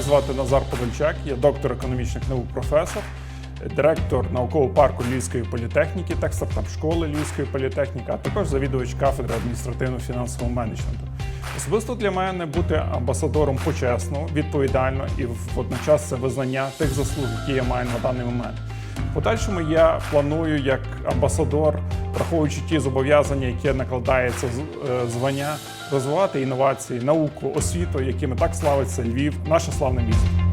звати Назар Подольчак, я доктор економічних наук, професор, директор наукового парку Львівської політехніки та стартап школи Львівської політехніки, а також завідувач кафедри адміністративно-фінансового менеджменту. Особисто для мене бути амбасадором почесно, відповідально і водночас це визнання тих заслуг, які я маю на даний момент. В подальшому я планую як амбасадор, враховуючи ті зобов'язання, які накладається е, звання, розвивати інновації, науку, освіту, якими так славиться Львів, наше славне місто.